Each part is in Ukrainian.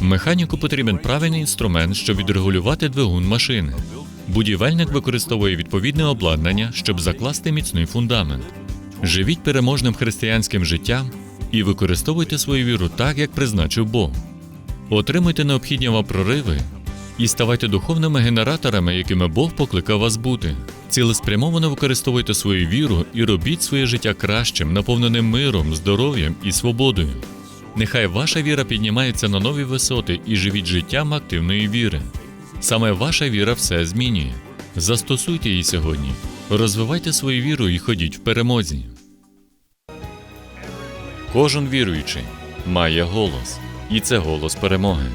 Механіку потрібен правильний інструмент, щоб відрегулювати двигун машини. Будівельник використовує відповідне обладнання, щоб закласти міцний фундамент. Живіть переможним християнським життям і використовуйте свою віру так, як призначив Бог. Отримуйте необхідні вам прориви і ставайте духовними генераторами, якими Бог покликав вас бути. Цілеспрямовано використовуйте свою віру і робіть своє життя кращим, наповненим миром, здоров'ям і свободою. Нехай ваша віра піднімається на нові висоти і живіть життям активної віри. Саме ваша віра все змінює. Застосуйте її сьогодні. Розвивайте свою віру і ходіть в перемозі. Кожен віруючий має голос, і це голос перемоги.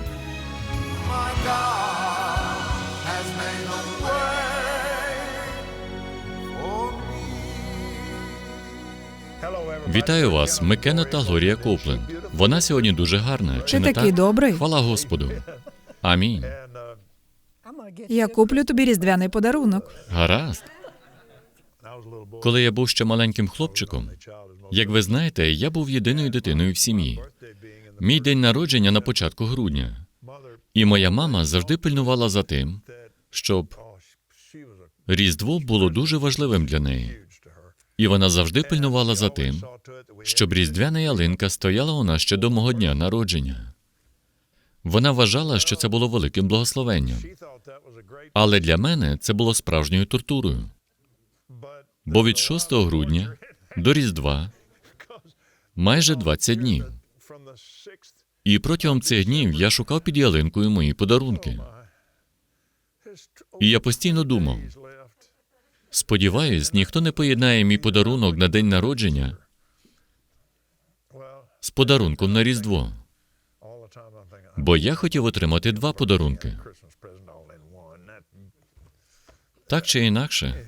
Вітаю вас, Мекена та Глорія Копленд. Вона сьогодні дуже гарна. Чи Ти не такий так? добрий. Хвала Господу. Амінь. Я куплю тобі різдвяний подарунок. Гаразд. Коли я був ще маленьким хлопчиком, як ви знаєте, я був єдиною дитиною в сім'ї. Мій день народження на початку грудня. І моя мама завжди пильнувала за тим, щоб Різдво було дуже важливим для неї. І вона завжди пильнувала за тим, щоб різдвяна ялинка стояла у нас ще до мого дня народження. Вона вважала, що це було великим благословенням. Але для мене це було справжньою тортурою. Бо від 6 грудня до Різдва майже 20 днів. І протягом цих днів я шукав під ялинкою мої подарунки. І я постійно думав: сподіваюсь, ніхто не поєднає мій подарунок на день народження з подарунком на Різдво. Бо я хотів отримати два подарунки. Так чи інакше,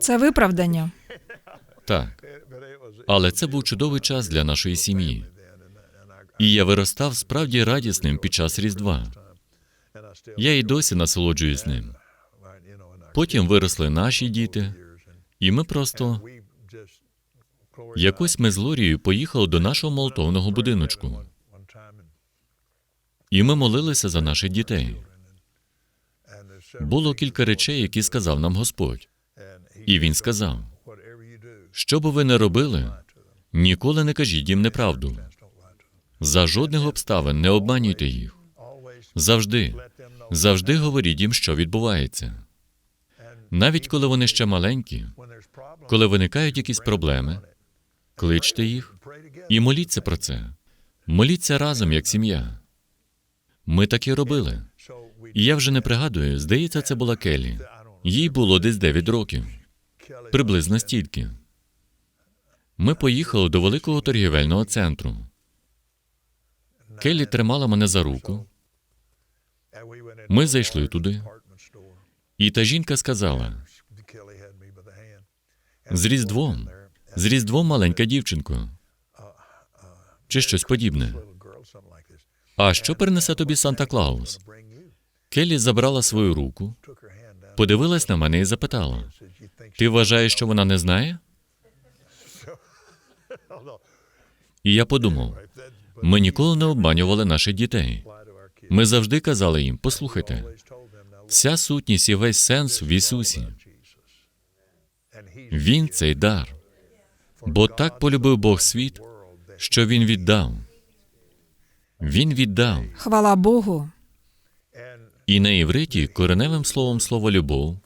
Це виправдання. так. Але це був чудовий час для нашої сім'ї. І я виростав справді радісним під час Різдва. Я і досі насолоджуюсь ним. Потім виросли наші діти, і ми просто якось ми з Лорією поїхали до нашого молотовного будиночку. І ми молилися за наших дітей. Було кілька речей, які сказав нам Господь. І він сказав: що би ви не робили, ніколи не кажіть їм неправду. За жодних обставин не обманюйте їх. Завжди, завжди говоріть їм, що відбувається. Навіть коли вони ще маленькі, коли виникають якісь проблеми, кличте їх і моліться про це. Моліться разом, як сім'я. Ми так і робили. І я вже не пригадую, здається, це була Келі. Їй було десь 9 років, приблизно стільки. Ми поїхали до великого торгівельного центру. Келі тримала мене за руку, Ми зайшли туди, і та жінка сказала: з Різдвом, з Різдвом, маленька дівчинко, чи щось подібне. А що принесе тобі Санта Клаус? Келі забрала свою руку, подивилась на мене і запитала: Ти вважаєш, що вона не знає? І я подумав: ми ніколи не обманювали наших дітей. Ми завжди казали їм: послухайте, вся сутність і весь сенс в Ісусі. Він цей дар. Бо так полюбив Бог світ, що Він віддав. Він віддав. Хвала Богу. І на івриті кореневим словом слова любов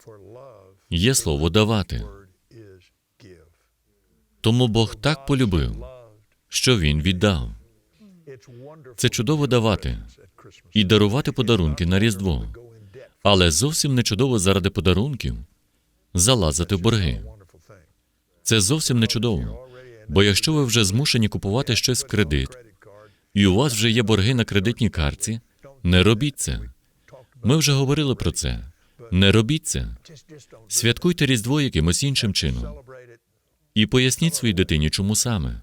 є слово давати. Тому Бог так полюбив, що Він віддав. Це чудово давати і дарувати подарунки на Різдво. Але зовсім не чудово заради подарунків залазити в борги. Це зовсім не чудово. Бо якщо ви вже змушені купувати щось в кредит, і у вас вже є борги на кредитній картці, не робіть це. Ми вже говорили про це. Не робіть це. Святкуйте Різдво якимось іншим чином. І поясніть своїй дитині, чому саме.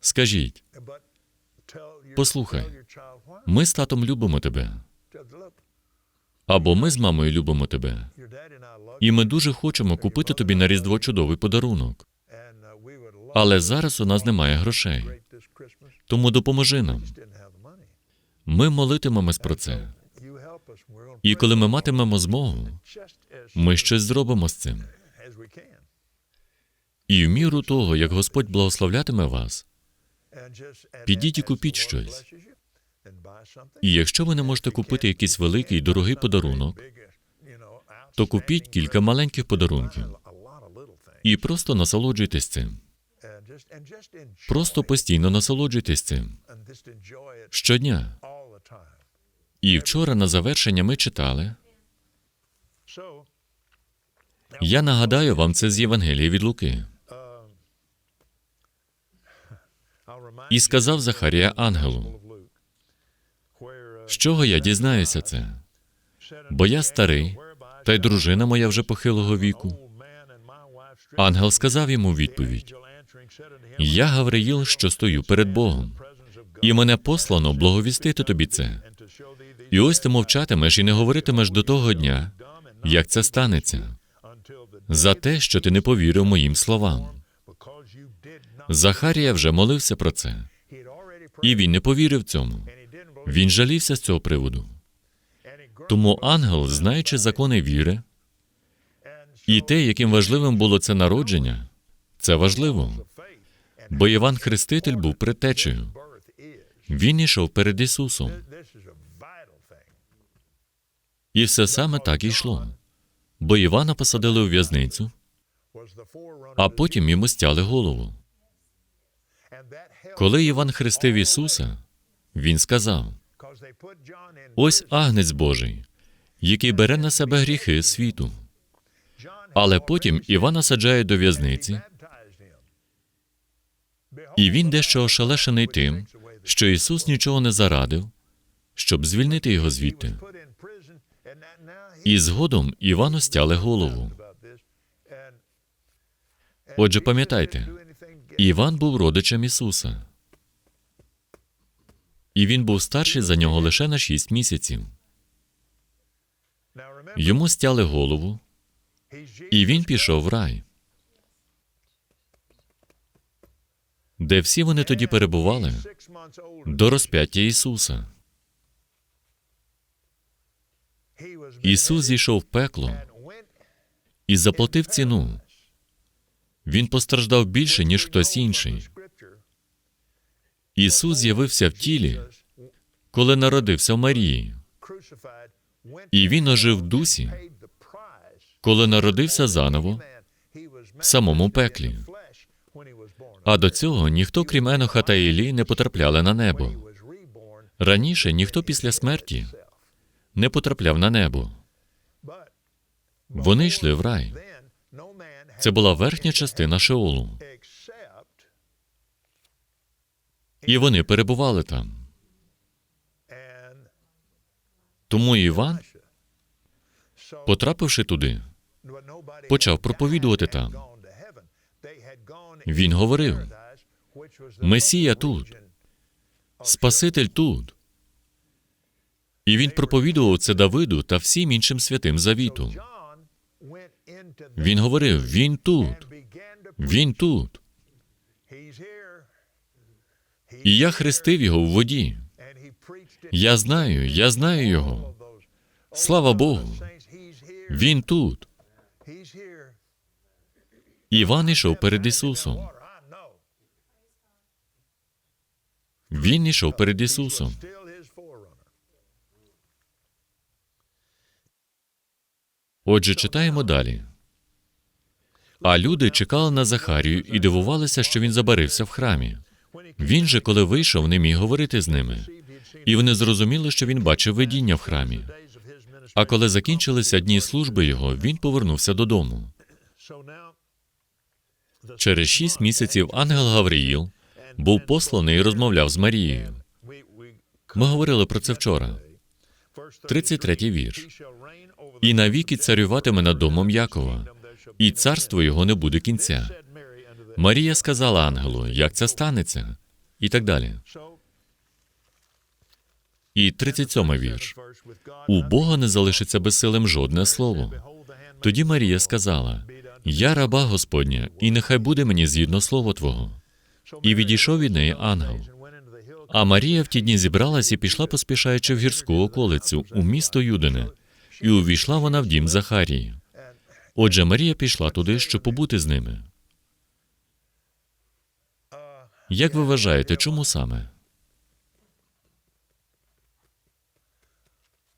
Скажіть, Послухай, ми з татом любимо тебе, або ми з мамою любимо тебе, і ми дуже хочемо купити тобі на Різдво чудовий подарунок. Але зараз у нас немає грошей. Тому допоможи нам. Ми молитимемось про це. І коли ми матимемо змогу, ми щось зробимо з цим. І в міру того, як Господь благословлятиме вас, Підіть і купіть щось. І якщо ви не можете купити якийсь великий дорогий подарунок, то купіть кілька маленьких подарунків і просто насолоджуйтесь цим. Просто постійно насолоджуйтесь цим щодня. І вчора на завершення ми читали. Я нагадаю вам це з Євангелія від Луки. І сказав Захарія ангелу, з чого я дізнаюся це? Бо я старий, та й дружина моя вже похилого віку. Ангел сказав йому відповідь: Я Гавриїл, що стою перед Богом, і мене послано благовістити тобі це. І ось ти мовчатимеш і не говоритимеш до того дня, як це станеться, за те, що ти не повірив моїм словам. Захарія вже молився про це, і він не повірив цьому. Він жалівся з цього приводу. Тому ангел, знаючи закони віри, і те, яким важливим було це народження, це важливо. Бо Іван Хреститель був предтечею. Він ішов перед Ісусом. І все саме так і йшло. Бо Івана посадили у в'язницю, а потім йому стяли голову. Коли Іван хрестив Ісуса, він сказав: Ось агнець Божий, який бере на себе гріхи світу. Але потім Івана саджає до в'язниці, і він дещо ошелешений тим, що Ісус нічого не зарадив, щоб звільнити його звідти. І згодом Івану стяли голову. Отже, пам'ятайте, Іван був родичем Ісуса, і він був старший за нього лише на шість місяців. Йому стяли голову, і він пішов в рай. Де всі вони тоді перебували до розп'яття Ісуса. Ісус зійшов в пекло і заплатив ціну. Він постраждав більше, ніж хтось інший. Ісус з'явився в тілі, коли народився в Марії, і він ожив в дусі, коли народився заново в самому пеклі. А до цього ніхто, крім Еноха та Іллі, не потрапляли на небо. Раніше ніхто після смерті не потрапляв на небо. Вони йшли в рай. Це була верхня частина Шеолу, і вони перебували там. Тому Іван, потрапивши туди, почав проповідувати там. Він говорив: Месія тут, Спаситель тут. І він проповідував це Давиду та всім іншим святим завіту. Він говорив: Він тут, він тут. І я хрестив його в воді. Я знаю, я знаю його. Слава Богу. Він тут. Іван ішов перед Ісусом. Він ішов перед Ісусом. Отже, читаємо далі. А люди чекали на Захарію і дивувалися, що він забарився в храмі. Він же, коли вийшов, не міг говорити з ними, і вони зрозуміли, що він бачив видіння в храмі. А коли закінчилися дні служби його, він повернувся додому. Через шість місяців ангел Гавриїл був посланий і розмовляв з Марією. Ми говорили про це вчора. 33-й вірш. І навіки царюватиме над домом Якова, і царство його не буде кінця. Марія сказала ангелу, як це станеться, і так далі. І 37-й вірш. У Бога не залишиться безсилим жодне слово. Тоді Марія сказала: Я раба Господня, і нехай буде мені згідно слово Твого. І відійшов від неї ангел. А Марія в ті дні зібралась і пішла, поспішаючи в гірську околицю у місто Юдине, і увійшла вона в дім Захарії. Отже, Марія пішла туди, щоб побути з ними. Як ви вважаєте, чому саме?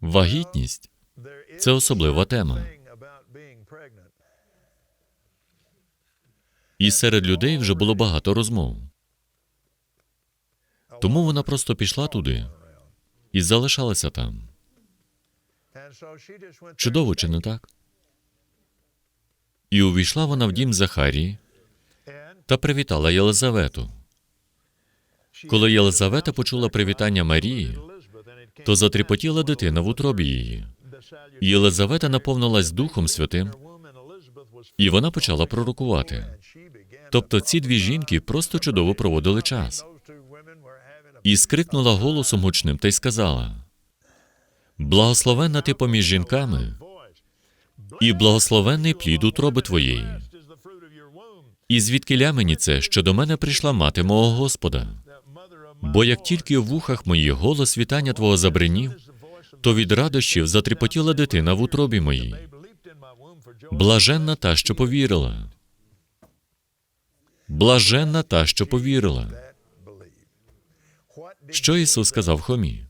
Вагітність Це особлива тема. і серед людей вже було багато розмов. Тому вона просто пішла туди і залишалася там. Чудово, чи не так? І увійшла вона в дім Захарії та привітала Єлизавету. Коли Єлизавета почула привітання Марії, то затріпотіла дитина в утробі її. Єлизавета наповнилась Духом Святим, і вона почала пророкувати. Тобто ці дві жінки просто чудово проводили час. І скрикнула голосом гучним та й сказала: Благословенна ти поміж жінками, і благословенний плід утроби твоєї. І звідкиля мені це, що до мене прийшла мати мого Господа? Бо як тільки в вухах моїх голос вітання твого забринів, то від радощів затріпотіла дитина в утробі моїй. Блаженна та, що повірила. Блаженна та, що повірила. Що Ісус сказав Хомі?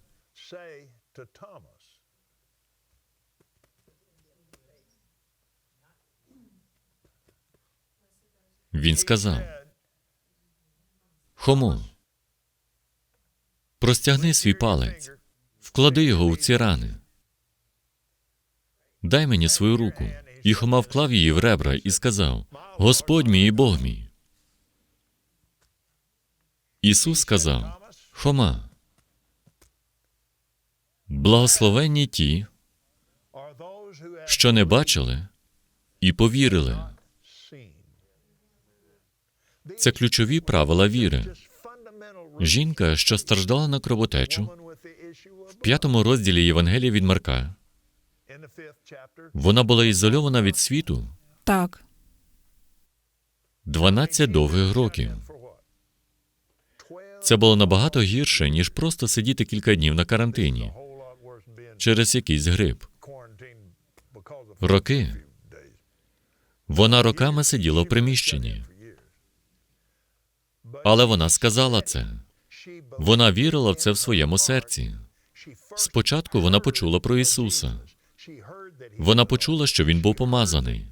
Він сказав: Хому, простягни свій палець, вклади його у ці рани. Дай мені свою руку. І Хома вклав її в ребра і сказав: Господь мій і Бог мій. Ісус сказав: Хома, благословенні ті, що не бачили і повірили. Це ключові правила віри. Жінка, що страждала на кровотечу, в п'ятому розділі Євангелія від Марка, вона була ізольована від світу Так, 12 довгих років. Це було набагато гірше, ніж просто сидіти кілька днів на карантині через якийсь грип. Роки. Вона роками сиділа в приміщенні. Але вона сказала це. Вона вірила в це в своєму серці. Спочатку вона почула про Ісуса. Вона почула, що він був помазаний.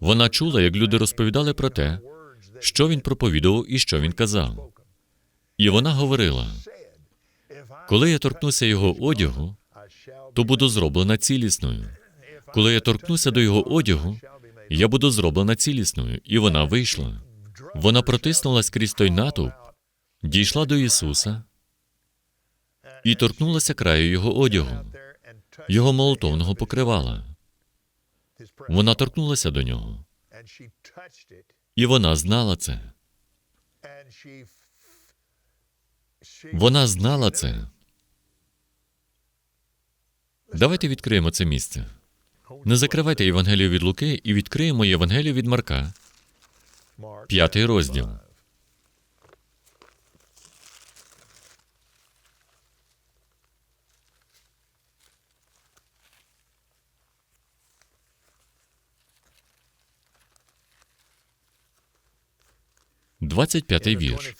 Вона чула, як люди розповідали про те, що він проповідував і що він казав. І вона говорила: коли я торкнуся його одягу, то буду зроблена цілісною. Коли я торкнуся до його одягу, я буду зроблена цілісною. І вона вийшла. Вона протиснулась крізь той натовп, дійшла до Ісуса і торкнулася краю його одягу, його молотовного покривала. Вона торкнулася до нього, і вона знала це. Вона знала це. Давайте відкриємо це місце. Не закривайте Євангелію від Луки і відкриємо Євангелію від Марка, п'ятий розділ. Двадцять п'ятий вірш.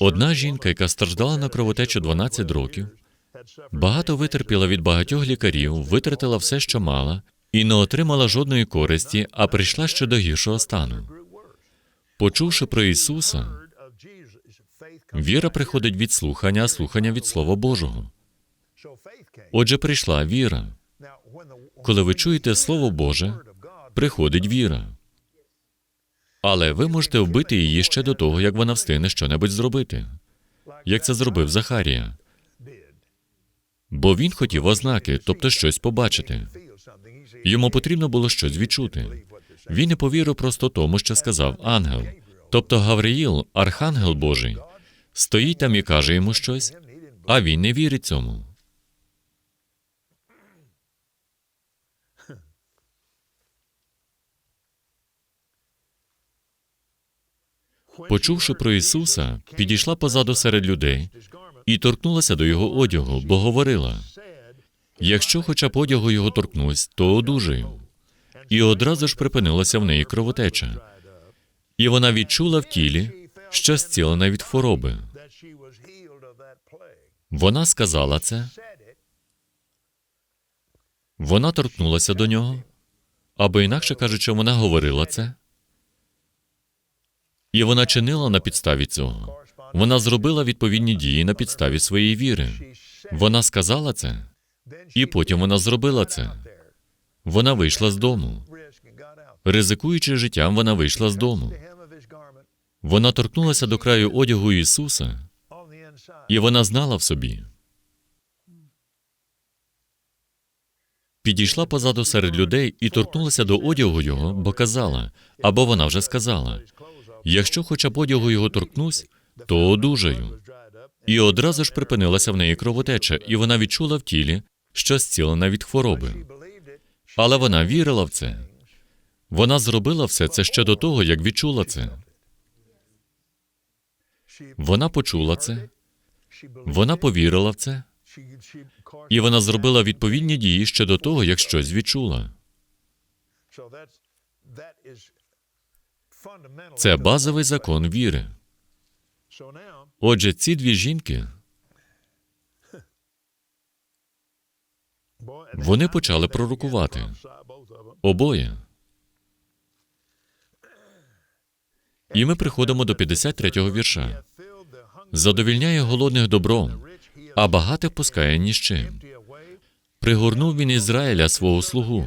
Одна жінка, яка страждала на кровотечу 12 років, багато витерпіла від багатьох лікарів, витратила все, що мала, і не отримала жодної користі, а прийшла ще до гіршого стану. Почувши про Ісуса, віра приходить від слухання, а слухання від Слова Божого. Отже, прийшла віра. Коли ви чуєте Слово Боже, приходить віра. Але ви можете вбити її ще до того, як вона встигне щонебудь зробити, як це зробив Захарія. Бо він хотів ознаки, тобто щось побачити. Йому потрібно було щось відчути. Він не повірив просто тому, що сказав ангел. Тобто Гавриїл, архангел Божий, стоїть там і каже йому щось, а він не вірить цьому. Почувши про Ісуса, підійшла позаду серед людей і торкнулася до його одягу, бо говорила: якщо хоча б одягу його торкнусь, то одужаю. І одразу ж припинилася в неї кровотеча. І вона відчула в тілі, що зцілена від хвороби. Вона сказала це. Вона торкнулася до нього, або інакше кажучи, вона говорила це. І вона чинила на підставі цього. Вона зробила відповідні дії на підставі своєї віри. Вона сказала це, і потім вона зробила це. Вона вийшла з дому. Ризикуючи життям, вона вийшла з дому. Вона торкнулася до краю одягу Ісуса, і вона знала в собі. Підійшла позаду серед людей і торкнулася до одягу його, бо казала, або вона вже сказала: якщо хоча б одягу його торкнусь, то одужаю. І одразу ж припинилася в неї кровотеча, і вона відчула в тілі, що зцілена від хвороби. Але вона вірила в це. Вона зробила все це ще до того, як відчула це. Вона почула це, вона повірила в це, і вона зробила відповідні дії ще до того, як щось відчула. Це базовий закон віри. Отже, ці дві жінки Вони почали пророкувати. обоє. І ми приходимо до 53-го вірша. Задовільняє голодних добром, а багатих пускає ні з чим. Пригорнув він Ізраїля свого слугу,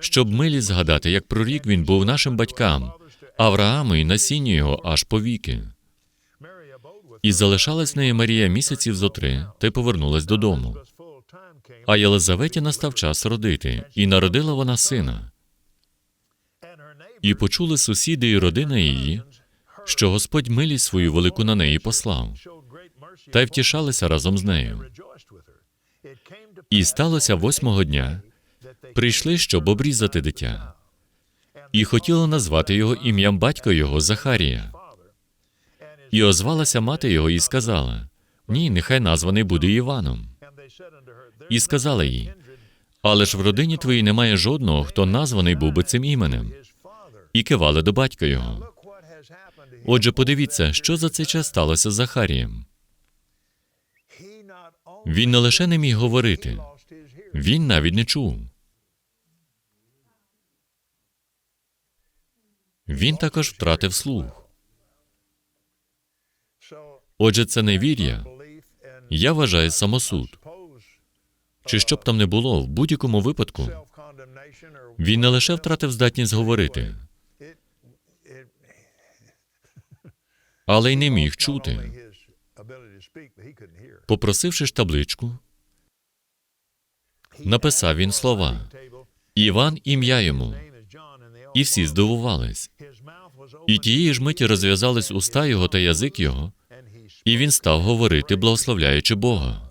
щоб милість згадати, як прорік він був нашим батькам, Аврааму і насінню його аж повіки. І залишалась неї Марія місяців зо три, та й повернулась додому. А Єлизаветі настав час родити, і народила вона сина. І почули сусіди і родина її, що Господь милість свою велику на неї послав, та й втішалися разом з нею. І сталося восьмого дня, прийшли, щоб обрізати дитя, і хотіли назвати його ім'ям батька його Захарія. І озвалася мати його і сказала: Ні, нехай названий буде Іваном. І сказала їй: Але ж в родині твоїй немає жодного, хто названий був би цим іменем. І кивали до батька його. Отже, подивіться, що за цей час сталося з Захарієм. Він не лише не міг говорити, він навіть не чув. Він також втратив слух. Отже, це невір'я. Я вважаю самосуд. Чи що б там не було, в будь-якому випадку він не лише втратив здатність говорити, але й не міг чути. Попросивши ж табличку, написав він слова Іван ім'я йому, і всі здивувались. І тієї ж миті розв'язались уста його та язик його, і він став говорити, благословляючи Бога.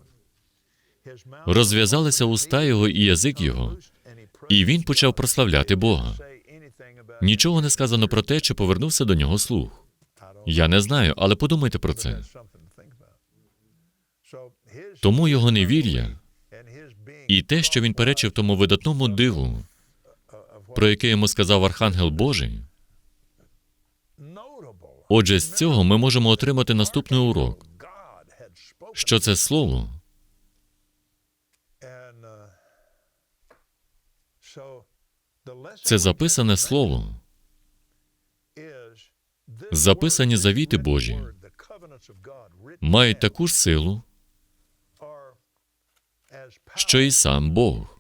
Розв'язалися уста його і язик його, і він почав прославляти Бога. Нічого не сказано про те, чи повернувся до нього слух. Я не знаю, але подумайте про це. Тому його невір'я і те, що він перечив тому видатному диву, про яке йому сказав Архангел Божий. Отже, з цього ми можемо отримати наступний урок. Що це слово це записане слово, записані завіти Божі, мають таку ж силу, що і сам Бог,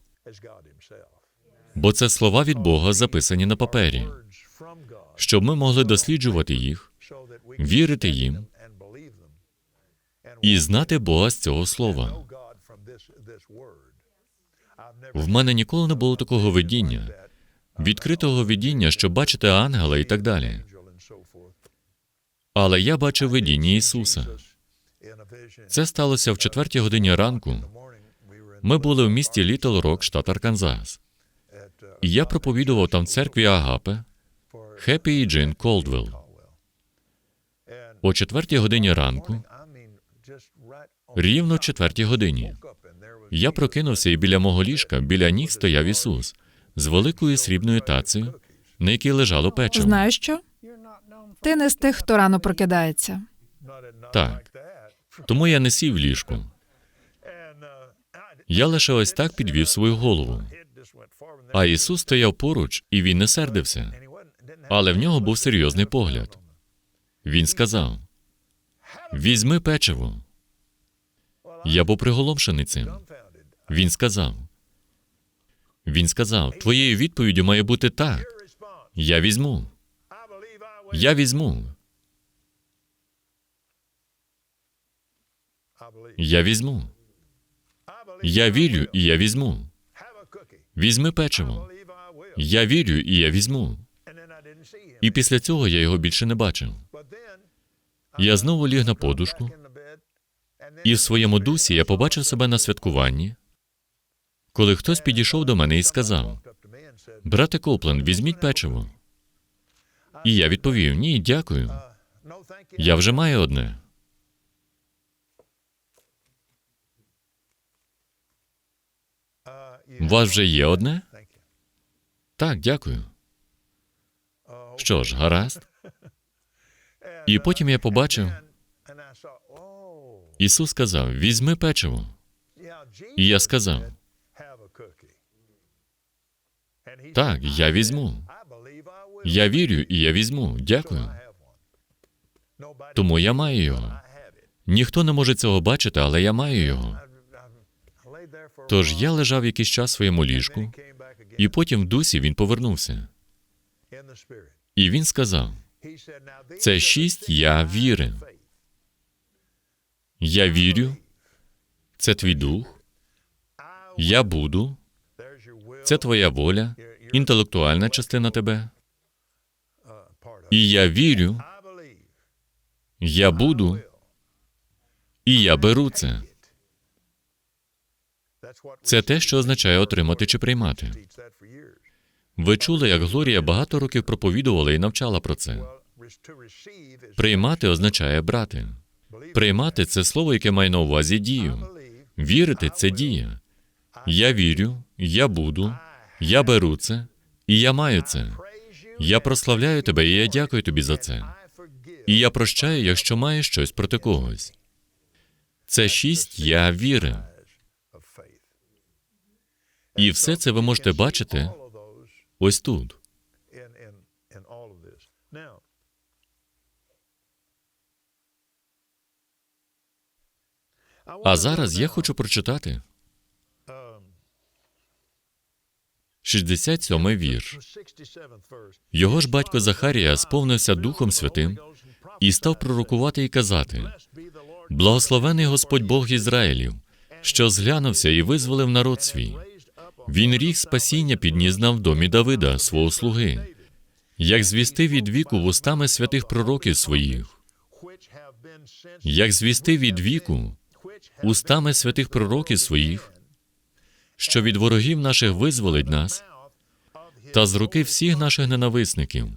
бо це слова від Бога записані на папері, щоб ми могли досліджувати їх, вірити їм і знати Бога з цього слова. В мене ніколи не було такого видіння, відкритого видіння, щоб бачити ангела і так далі. Але я бачив видіння Ісуса. Це сталося в четвертій годині ранку. Ми були в місті Літл Рок, штат Арканзас. І я проповідував там церкві Агапе, Хеппі і Джин Колдвелл. О четвертій годині ранку Рівно в четвертій годині. Я прокинувся, і біля мого ліжка, біля ніг стояв Ісус з великою срібною тацею, на якій лежало печиво. Знаєш що? Ти не з тих, хто рано прокидається. Так. Тому я не сів в ліжку. Я лише ось так підвів свою голову. А Ісус стояв поруч, і він не сердився. Але в нього був серйозний погляд. Він сказав: Візьми печиво. Я був приголомшений цим. Він сказав. Він сказав: Твоєю відповіддю має бути так. Я візьму. Я візьму. Я візьму. Я вірю, і я візьму. Візьми печиво. Я вірю, і я візьму. І після цього я його більше не бачив. Я знову ліг на подушку, і в своєму дусі я побачив себе на святкуванні, коли хтось підійшов до мене і сказав: Брате Коплен, візьміть печиво. І я відповів: Ні, дякую. Я вже маю одне. У вас вже є одне? Так, дякую. Що ж, гаразд. І потім я побачив, Ісус сказав: візьми печиво. І я сказав: Так, я візьму. Я вірю, і я візьму. Дякую. Тому я маю його. Ніхто не може цього бачити, але я маю його. Тож я лежав якийсь час в своєму ліжку, і потім в дусі він повернувся. І він сказав: Це шість я віри. Я вірю, це твій дух, я буду, це твоя воля, інтелектуальна частина тебе. І я вірю, я буду, і я беру це. Це те, що означає отримати чи приймати. Ви чули, як Глорія багато років проповідувала і навчала про це. Приймати означає брати. Приймати це слово, яке має на увазі дію. Вірити це дія. Я вірю, я буду, я беру це, і я маю це. Я прославляю тебе, і я дякую тобі за це. І я прощаю, якщо маєш щось проти когось. Це шість я віри. І все це ви можете бачити ось тут. А зараз я хочу прочитати 67-й вірш. Його ж батько Захарія сповнився Духом Святим і став пророкувати і казати: Благословений Господь Бог Ізраїлів, що зглянувся і визволив народ свій. Він ріг спасіння підніс нам в домі Давида, свого слуги, як звістив від віку вустами святих пророків своїх, як звістив від віку устами святих пророків своїх, що від ворогів наших визволить нас, та з руки всіх наших ненависників,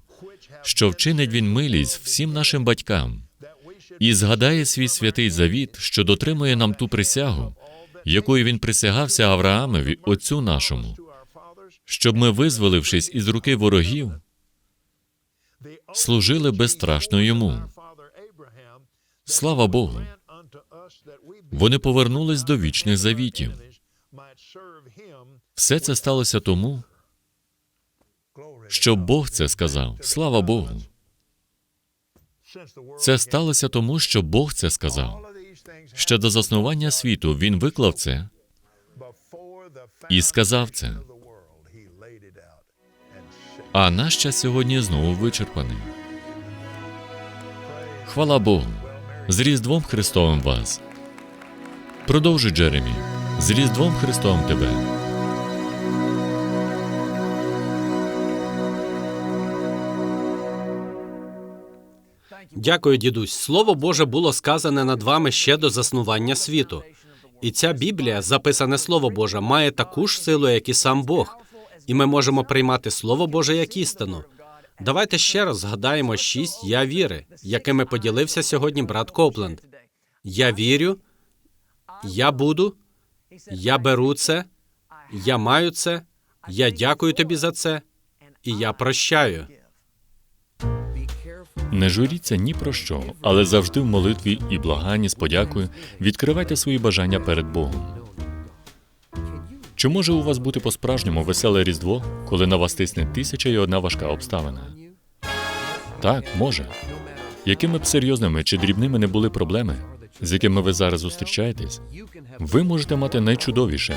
що вчинить він милість всім нашим батькам, і згадає свій святий завіт, що дотримує нам ту присягу, якою він присягався Авраамові, отцю нашому, щоб ми, визволившись із руки ворогів, служили безстрашно йому. Слава Богу! Вони повернулись до вічних завітів. Все це сталося тому, що Бог це сказав. Слава Богу! Це сталося тому, що Бог це сказав. Ще до заснування світу він виклав це і сказав це. А наш час сьогодні знову вичерпаний. Хвала Богу! З Різдвом Христовим вас. Продовжуй, Джеремі. З Різдвом Христовим тебе. Дякую, дідусь. Слово Боже було сказане над вами ще до заснування світу. І ця Біблія, записане Слово Боже, має таку ж силу, як і сам Бог. І ми можемо приймати Слово Боже як істину. Давайте ще раз згадаємо шість я віри, якими поділився сьогодні брат Копленд. Я вірю, Я буду, я беру це, я маю це, я дякую тобі за це, і я прощаю. Не журіться ні про що, але завжди в молитві і благанні з подякою відкривайте свої бажання перед Богом. Чи може у вас бути по-справжньому веселе Різдво, коли на вас тисне тисяча і одна важка обставина? Так, може. Якими б серйозними чи дрібними не були проблеми, з якими ви зараз зустрічаєтесь, ви можете мати найчудовіше,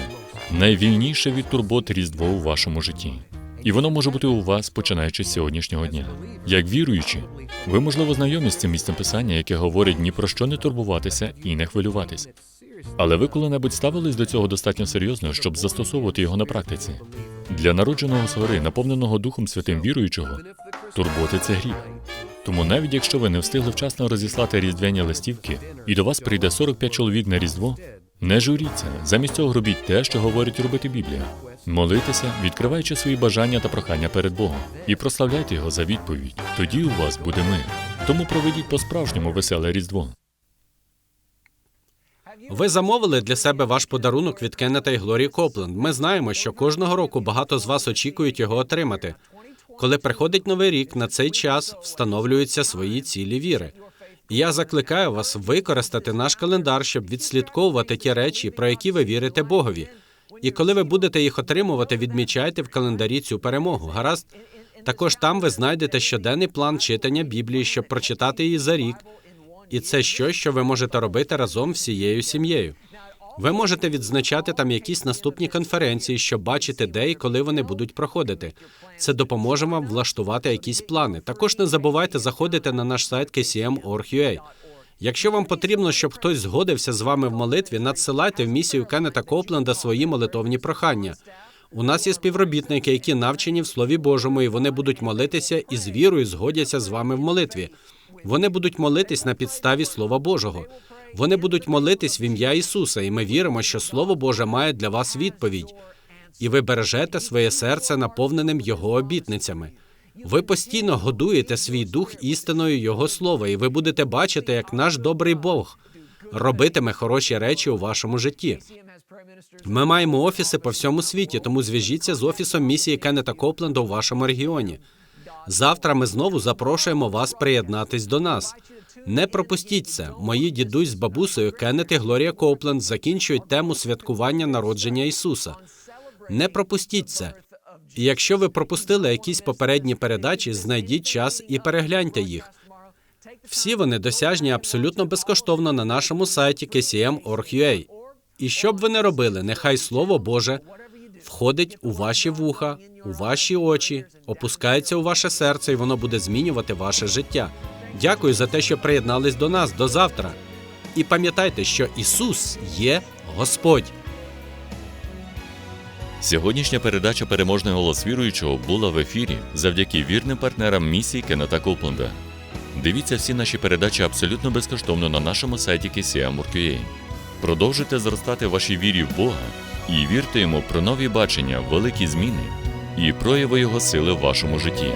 найвільніше від турбот Різдво у вашому житті. І воно може бути у вас, починаючи з сьогоднішнього дня. Як віруючі, ви, можливо, знайомі з цим місцем писання, яке говорить ні про що не турбуватися і не хвилюватись. Але ви коли-небудь ставились до цього достатньо серйозно, щоб застосовувати його на практиці? Для народженого згори, наповненого Духом Святим віруючого, турботи це гріх. Тому навіть якщо ви не встигли вчасно розіслати різдвяні листівки, і до вас прийде 45 чоловік на Різдво, не журіться, замість цього робіть те, що говорить робити Біблія. Молитеся, відкриваючи свої бажання та прохання перед Богом, і прославляйте його за відповідь. Тоді у вас буде мир. Тому проведіть по-справжньому веселе Різдво. Ви замовили для себе ваш подарунок від Кеннета і Глорії Копленд. Ми знаємо, що кожного року багато з вас очікують його отримати. Коли приходить новий рік, на цей час встановлюються свої цілі віри. Я закликаю вас використати наш календар, щоб відслідковувати ті речі, про які ви вірите Богові. І коли ви будете їх отримувати, відмічайте в календарі цю перемогу. Гаразд? Також там ви знайдете щоденний план читання Біблії, щоб прочитати її за рік. І це щось, що ви можете робити разом всією сім'єю. Ви можете відзначати там якісь наступні конференції, щоб бачити, де і коли вони будуть проходити. Це допоможе вам влаштувати якісь плани. Також не забувайте заходити на наш сайт kcm.org.ua. Якщо вам потрібно, щоб хтось згодився з вами в молитві, надсилайте в місію Кеннета Копленда свої молитовні прохання. У нас є співробітники, які навчені в Слові Божому, і вони будуть молитися і з вірою згодяться з вами в молитві. Вони будуть молитись на підставі Слова Божого. Вони будуть молитись в ім'я Ісуса, і ми віримо, що Слово Боже має для вас відповідь, і ви бережете своє серце наповненим Його обітницями. Ви постійно годуєте свій дух істиною Його слова, і ви будете бачити, як наш добрий Бог робитиме хороші речі у вашому житті. Ми маємо офіси по всьому світі, тому зв'яжіться з офісом місії Кеннета Копленда у вашому регіоні. Завтра ми знову запрошуємо вас приєднатись до нас. Не пропустіть це. Мої дідусь з бабусею Кеннет і Глорія Копленд закінчують тему святкування народження Ісуса. Не пропустіть це. І якщо ви пропустили якісь попередні передачі, знайдіть час і перегляньте їх. Всі вони досяжні абсолютно безкоштовно на нашому сайті kcm.org.ua. І що б ви не робили, нехай Слово Боже входить у ваші вуха, у ваші очі, опускається у ваше серце, і воно буде змінювати ваше життя. Дякую за те, що приєднались до нас. До завтра. І пам'ятайте, що Ісус є Господь. Сьогоднішня передача Переможний голос віруючого була в ефірі завдяки вірним партнерам місії Кеннета Копленда. Дивіться всі наші передачі абсолютно безкоштовно на нашому сайті KCM.org.ua. Продовжуйте зростати в вашій вірі в Бога і вірте йому про нові бачення, великі зміни і прояви Його сили в вашому житті.